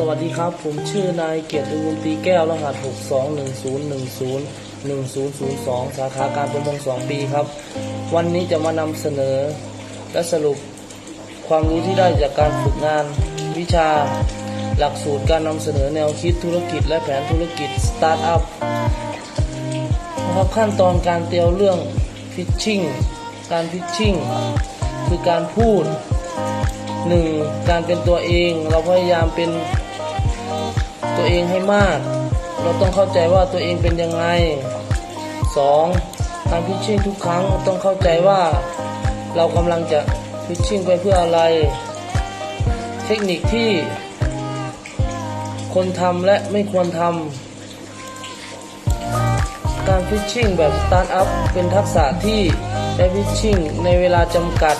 สวัสดีครับ ผมชื่อนายเกียรติวุฒิตีแก้วรหัส 6210101002 สาขาการประมง2ปีครับ วันนี้จะมานำเสนอ และสรุปความรู้ที่ได้จากการฝึกงานวิชา หลักสูตรการนำเสนอแนวคิดธุรกิจ และแผนธุรกิจสตาร์ทอัพนะครับขั้นตอนการเตรียมเรื่องฟิชชิ่งการฟิชชิ่งคือการพูดหนึ่งการเป็นตัวเองเราพยายามเป็น ตัวเองให้มาก เราต้องเข้าใจว่าตัวเองเป็นยังไงสองการพิชชิ่งทุกครั้งต้องเข้าใจว่า เรากำลังจะพิชชิ่งไปเพื่ออะไร เทคนิคที่ คนทำและไม่ควรทำการพิชชิ่งแบบสตาร์ทอัพเป็นทักษะที่ได้พิชชิ่งในเวลาจำกัด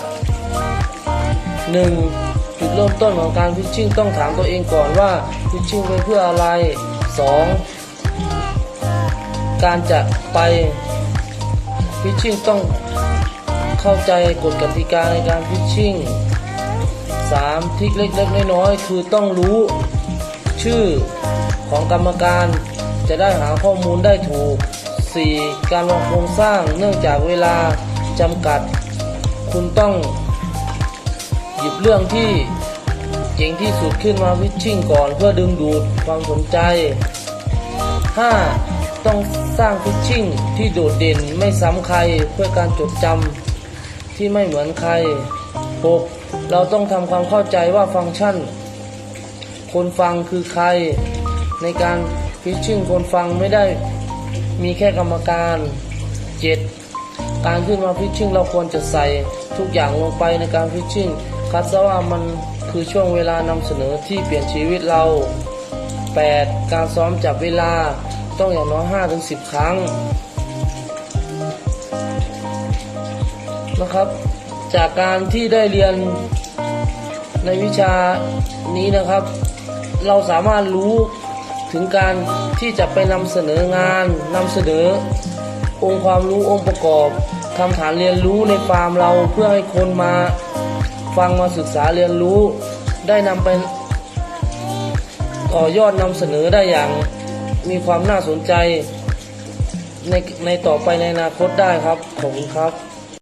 หนึ่ง เริ่มต้นของการฟิชชิ่งต้องถามตัวเองก่อนว่าฟิชชิ่งไปเพื่ออะไรสองการจะไปฟิชชิ่งต้องเข้าใจกฎกติกาในการฟิชชิ่งสามทริคเล็กๆน้อยๆคือต้องรู้ชื่อของกรรมการจะได้หาข้อมูลได้ถูก 4. การวางโครงสร้างเนื่องจากเวลาจำกัด คุณต้องหยิบเรื่องที่ เจ๋งที่สุดขึ้นมาวิชชิ่งก่อนเพื่อดึงดูดความสนใจ 5. ต้องสร้างฟิชชิ่งที่โดดเด่นไม่ซ้ำใครเพื่อการจดจำที่ไม่เหมือนใคร 6. เราต้องทำความเข้าใจว่าฟังก์ชัน คนฟังคือใคร ในการฟิชชิ่งคนฟังไม่ได้มีแค่กรรมการ 7. การขึ้นมาฟิชชิ่งเราควรจะใส่ทุกอย่างลงไปในการฟิชชิ่งคัดซะว่ามัน คือช่วงเวลานำเสนอที่เปลี่ยนชีวิตเรา 8. การซ้อมจับเวลาต้องอย่างน้อย5-10 ครั้งนะครับ จากการที่ได้เรียนในวิชานี้นะครับ เราสามารถรู้ถึงการที่จะไปนำเสนองานนำเสนอ องค์ความรู้องค์ประกอบทำฐานเรียนรู้ในฟาร์มเราเพื่อให้คนมา ฟังมาศึกษาเรียนรู้ ได้นำไปต่อยอดนำเสนอได้อย่างมีความน่าสนใจในในต่อไปในอนาคตได้ครับ ขอบคุณครับ